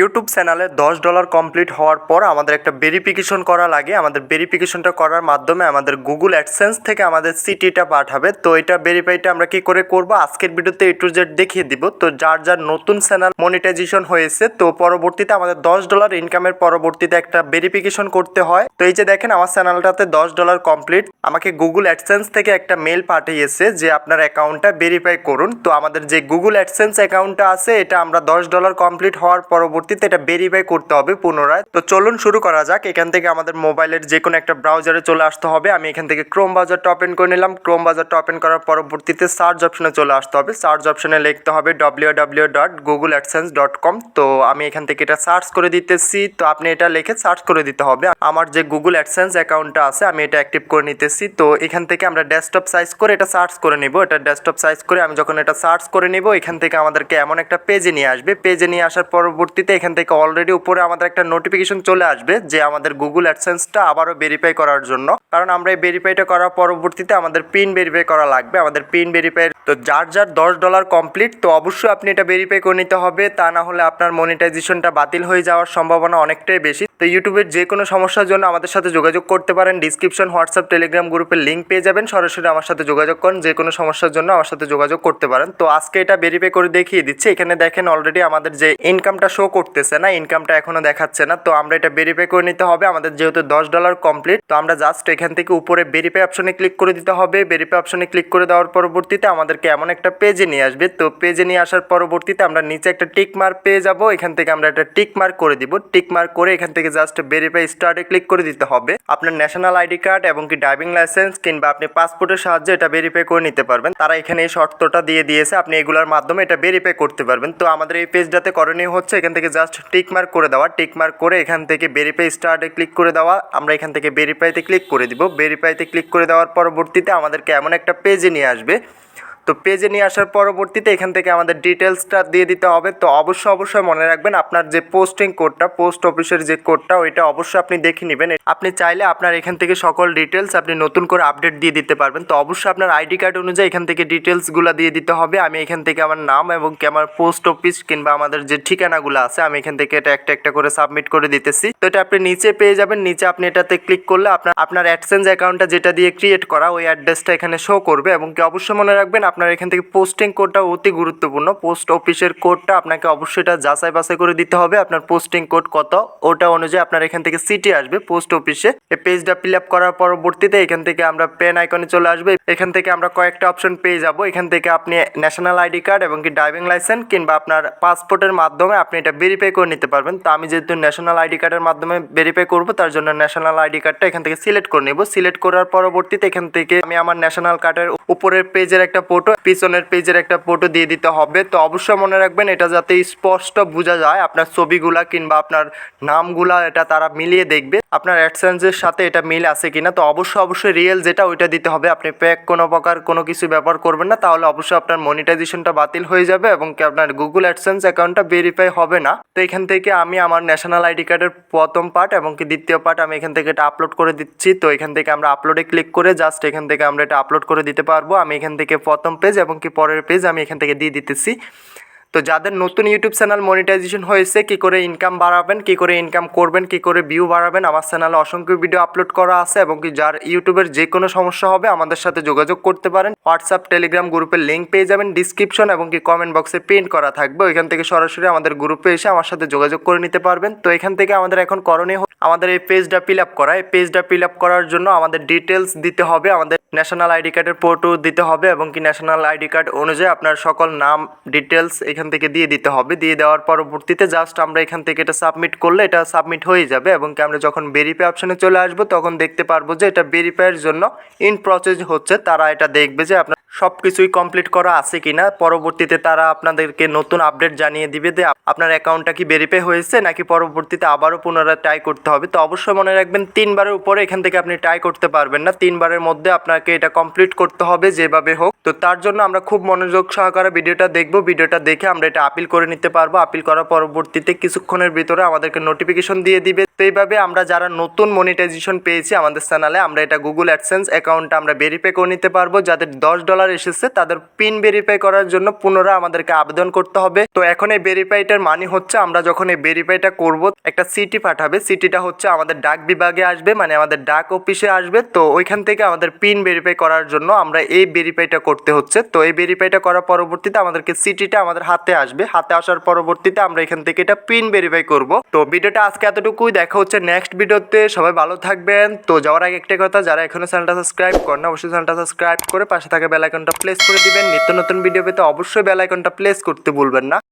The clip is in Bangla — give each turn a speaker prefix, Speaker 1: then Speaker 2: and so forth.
Speaker 1: ইউটিউব চ্যানেলে দশ ডলার কমপ্লিট হওয়ার পর আমাদের একটা ভেরিফিকেশন করা লাগে। আমাদের ভেরিফিকেশনটা করার মাধ্যমে আমাদের গুগল অ্যাডসেন্স থেকে আমাদের সিটিটা পাঠাবে। তো এটা ভেরিফাইটা আমরা কি করে করব? আজকের ভিডিওতে এ টু জেড দেখিয়ে দিব। তো যার যার নতুন চ্যানেল মনিটাইজেশন হয়েছে, তো পরবর্তীতে আমাদের দশ ডলার ইনকামের পরবর্তীতে একটা ভেরিফিকেশন করতে হয়। তো এই যে দেখেন, আমার চ্যানেলটাতে দশ ডলার কমপ্লিট। আমাকে গুগল অ্যাডসেন্স থেকে একটা মেল পাঠিয়েছে যে আপনার অ্যাকাউন্টটা ভেরিফাই করুন। তো আমাদের যে গুগল অ্যাডসেন্স অ্যাকাউন্টটা আছে, এটা আমরা দশ ডলার কমপ্লিট হওয়ার পরবর্তীতে এটা ভেরিফাই করতে হবে পুনরায়। তো চলুন শুরু করা যাক। এখান থেকে আমাদের মোবাইলের যে কোনো একটা ব্রাউজারে চলে আসতে হবে। আমি এখান থেকে ক্রোম বাজারটা ওপেন করে নিলাম। ক্রোম বাজারটা ওপেন করার পরবর্তীতে সার্চ অপশনে চলে আসতে হবে। সার্চ অপশনে লিখতে হবে W W dot Google AdSense dot com তো আমি এখান থেকে এটা সার্চ করে দিতেছি। তো আপনি এটা লিখে সার্চ করে দিতে হবে। আমার যে গুগল অ্যাডসেন্স অ্যাকাউন্টটা আছে, আমি এটা অ্যাক্টিভ করে নিতেছি। তো এখান থেকে আমরা ডেস্কটপ সাইজ করে এটা সার্চ করে নিব। এটা ডেস্কটপ সাইজ করে আমি যখন এটা সার্চ করে নিব, এখান থেকে আমাদেরকে এমন একটা পেজে নিয়ে আসবে। পেজে নিয়ে আসার পরবর্তীতে এখান থেকে অলরেডি উপরে আমাদের একটা নোটিফিকেশন চলে আসবে যে আমাদের গুগল অ্যাডসেন্সটা আবারও ভেরিফাই করার জন্য। কারণ আমরা এই ভেরিফাইটা করার পরবর্তীতে আমাদের পিন ভেরিফাই করা লাগবে, আমাদের পিন ভেরিফাই তো যার যার দশ ডলার কমপ্লিট তো অবশ্যই আপনি এটা ভেরিফাই করে নিতে হবে, তা না হলে আপনার মনিটাইজেশনটা বাতিল হয়ে যাওয়ার সম্ভাবনা অনেকটাই বেশি। তো ইউটিউবের যে কোনো সমস্যার জন্য আমাদের সাথে যোগাযোগ করতে পারেন ডিসক্রিপশন হোয়াটসঅ্যাপ টেলিগ্রাম গ্রুপের লিঙ্ক পেয়ে যাবেন। সরাসরি আমার সাথে যোগাযোগ করেন যে কোনো সমস্যার জন্য আমার সাথে যোগাযোগ করতে পারেন। তো আজকে এটা ভেরিফাই করে দেখিয়ে দিচ্ছি। এখানে দেখেন অলরেডি আমাদের যে ইনকামটা শো করতেছে না ইনকামটা এখনও দেখাচ্ছে না। তো আমরা এটা ভেরিফাই করে নিতে হবে, আমাদের যেহেতু দশ ডলার কমপ্লিট তো আমরা জাস্ট এখান থেকে উপরে ভেরিফাই অপশনে ক্লিক করে দিতে হবে। ভেরিফাই অপশনে ক্লিক করে দেওয়ার পরবর্তীতে আমাদেরকে এমন একটা পেজে নিয়ে আসবে। তো পেজে নিয়ে আসার পরবর্তীতে আমরা নিচে একটা টিক মার্ক পেয়ে যাব। এখান থেকে আমরা একটা টিক মার্ক করে দিব। টিক মার্ক করে এখান থেকে জাস্ট ভেরিফাই স্টার্টে ক্লিক করে দিতে হবে। আপনার ন্যাশনাল আইডি কার্ড এবং কি ড্রাইভিং লাইসেন্স কিংবা আপনি পাসপোর্টের সাহায্যে এটা ভেরিফাই করে নিতে পারবেন। তারা এখানে এই শর্তটা দিয়ে দিয়েছে, আপনি এগুলোর মাধ্যমে এটা ভেরিফাই করতে পারবেন। তো আমাদের এই পেজটাতে করণীয় হচ্ছে, এখান থেকে জাস্ট টিকমার্ক করে দেওয়া। টিকমার্ক করে এখান থেকে ভেরিফাই স্টার্টে ক্লিক করে দেওয়া। আমরা এখান থেকে ভেরিফাইতে ক্লিক করে দিব। ভেরিফাইতে ক্লিক করে দেওয়ার পরবর্তীতে আমাদেরকে এমন একটা পেজে নিয়ে আসবে। তো পেজে নিয়ে আসার পরবর্তীতে এখান থেকে আমাদের ডিটেলসটা দিয়ে দিতে হবে। তো অবশ্যই অবশ্যই মনে রাখবেন, আপনার যে পোস্টিং কোডটা পোস্ট অফিসের যে কোডটা ওইটা অবশ্যই আপনি দেখে নেবেন। আপনি চাইলে আপনার এখান থেকে সকল ডিটেলস আপনি নতুন করে আপডেট দিয়ে দিতে পারবেন। তো অবশ্যই আপনার আইডি কার্ড অনুযায়ী এখান থেকে ডিটেলসগুলো দিয়ে দিতে হবে। আমি এখান থেকে আমার নাম এবং কি আমার পোস্ট অফিস কিংবা আমাদের যে ঠিকানাগুলো আছে, আমি এখান থেকে এটা একটা একটা করে সাবমিট করে দিতেছি। তো এটা আপনি নিচে পেয়ে যাবেন। নিচে আপনি এটাতে ক্লিক করলে আপনার আপনার অ্যাডসেন্স অ্যাকাউন্টটা যেটা দিয়ে ক্রিয়েট করা, ওই অ্যাড্রেসটা এখানে শো করবে। এবং কি অবশ্যই মনে রাখবেন আপনার এখান থেকে পোস্টিং কোডটা অতি গুরুত্বপূর্ণ। পোস্ট অফিসের কোডটা আপনাকে অবশ্যই এটা যাচাই বাছাই করে দিতে হবে। আপনার পোস্টিং কোড কত? ওটা অনুযায়ী আপনার এখান থেকে সিটি আসবে পোস্ট অফিসে এই পেজটা ফিল আপ করার পরবর্তীতে এখান থেকে আমরা পেন আইকনে চলে আসবে। এখান থেকে আমরা কয়েকটা অপশন পেয়ে যাব। এখান থেকে আপনি ন্যাশনাল আইডি কার্ড এবং কি ড্রাইভিং লাইসেন্স কিংবা আপনার পাসপোর্টের মাধ্যমে আপনি এটা ভেরিফাই করে নিতে পারবেন। তো আমি যেহেতু ন্যাশনাল আইডি কার্ডের মাধ্যমে ভেরিফাই করব, তার জন্য ন্যাশনাল আইডি কার্ডটা এখান থেকে সিলেক্ট করে নেব। সিলেক্ট করার পরবর্তীতে এখান থেকে আমি আমার ন্যাশনাল কার্ডের উপরের পেজের একটা ফটো পিছনের পেজের একটা ফটো দিয়ে দিতে হবে। তো অবশ্যই মনে রাখবেন, এটা যাতে স্পষ্ট বোঝা যায় আপনার ছবিগুলা কিংবা আপনার নামগুলা, এটা তারা মিলিয়ে দেখবে। আপনার অ্যাডসেন্সের সাথে এটা মিল আছে কিনা, তো অবশ্যই অবশ্যই রিয়েল যেটা, ওইটা দিতে হবে। আপনি প্যাক কোনো প্রকার কোনো কিছু ব্যবহার করবেন না, তাহলে অবশ্যই আপনার মনিটাইজেশনটা বাতিল হয়ে যাবে এবং কি আপনার গুগল অ্যাডসেন্স অ্যাকাউন্টটা ভেরিফাই হবে না। তো এখান থেকে আমি আমার ন্যাশনাল আইডি কার্ডের প্রথম পার্ট এবং কি দ্বিতীয় পার্ট আমি এখান থেকে এটা আপলোড করে দিচ্ছি। তো এখান থেকে আমরা আপলোডে ক্লিক করে জাস্ট এখান থেকে আমরা এটা আপলোড করে দিতে পারব। আমি এখান থেকে প্রথম পেজ এবং কি পরের পেজ আমি এখান থেকে দিয়ে দিতেছি। তো যাদের নতুন ইউটিউব চ্যানেল মনিটাইজেশন হয়েছে, কি করে ইনকাম বাড়াবেন, কি করে ইনকাম করবেন, কি করে ভিউ বাড়াবেন, আমার চ্যানেলে অসংখ্য ভিডিও আপলোড করা আছে এবং কি যার ইউটিউবের যে কোনো সমস্যা হবে আমাদের সাথে যোগাযোগ করতে পারেন। হোয়াটসঅ্যাপ টেলিগ্রাম গ্রুপের লিঙ্ক পেয়ে যাবেন ডিসক্রিপশন এবং কি কমেন্ট বক্সে পিন করা থাকবে। ওইখান থেকে সরাসরি আমাদের গ্রুপে এসে আমার সাথে যোগাযোগ করে নিতে পারবেন। তো এখান থেকে আমাদের এখন করণীয় আমাদের এই পেজটা ফিল আপ করা। এই পেজটা ফিল আপ করার জন্য আমাদের ডিটেলস দিতে হবে। আমাদের ন্যাশনাল আইডি কার্ডের ফটো দিতে হবে এবং কি ন্যাশনাল আইডি কার্ড অনুযায়ী আপনার সকল নাম ডিটেলস এখান থেকে দিয়ে দিতে হবে। দিয়ে দেওয়ার পরবর্তীতে জাস্ট আমরা এখান থেকে এটা সাবমিট করলে এটা সাবমিট হয়ে যাবে এবং কি আমরা যখন ভেরিফাই অপশানে চলে আসব তখন দেখতে পারব যে এটা ভেরিফাইয়ের জন্য ইন প্রসেস হচ্ছে। তারা এটা দেখবে যে আপনার সব কিছুই কমপ্লিট করা আছে কিনা। পরবর্তীতে তারা আপনাদেরকে নতুন আপডেট জানিয়ে দিবে যে আপনার অ্যাকাউন্টটা কি ভেরিফাই হয়েছে নাকি পরবর্তীতে আবারও পুনরায় ট্রাই করতে হবে। তো অবশ্যই মনে রাখবেন, তিনবারের উপরে এখান থেকে আপনি ট্রাই করতে পারবেন না। তিনবারের মধ্যে আপনার আপনাকে এটা কমপ্লিট করতে হবে যেভাবে হোক। তো তার জন্য আমরা খুব মনোযোগ সহকারে ভিডিওটা দেখব। ভিডিওটা দেখে আমরা এটা আপিল করে নিতে পারব। আপিল করার পরবর্তীতে কিছুক্ষণের ভিতরে আমাদেরকে নোটিফিকেশন দিয়ে দিবে। তো এইভাবে আমরা যারা নতুন মনিটাইজেশন পেয়েছি আমাদের চ্যানেলে আমরা এটা গুগল অ্যাডসেন্স অ্যাকাউন্টটা আমরা ভেরিফাই করে নিতে পারব। যাদের দশ ডলার এসেছে, তাদের পিন ভেরিফাই করার জন্য পুনরায় আমাদেরকে আবেদন করতে হবে। তো এখন এই ভেরিফাইটার মানে হচ্ছে আমরা যখন এই ভেরিফাইটা করব, একটা সিটি পাঠাবে। সিটিটা হচ্ছে আমাদের ডাক বিভাগে আসবে মানে আমাদের ডাক অফিসে আসবে। তো ওইখান থেকে আমাদের পিন ভেরিফাই করার জন্য আমরা এই ভেরিফাইটা করতে হচ্ছে। তো এই ভেরিফাইটা করার পরবর্তীতে আমাদেরকে সিটিটা আমাদের হাতে আসবে। হাতে আসার পরবর্তীতে আমরা এখান থেকে এটা পিন ভেরিফাই করব। তো ভিডিওটা আজকে এতটুকুই। দেখা হচ্ছে নেক্সট ভিডিওতে সবাই ভালো থাকবেন। তো যাওয়ার আগে একটা কথা, যারা এখনও চ্যানেলটা সাবস্ক্রাইব করেন অবশ্যই চ্যানেলটা সাবস্ক্রাইব করে পাশে থাকা বেল আইকনটা প্লেস করে দিবেন। নিত্য নতুন ভিডিও পেতে অবশ্যই বেল আইকনটা প্লেস করতে ভুলবেন না।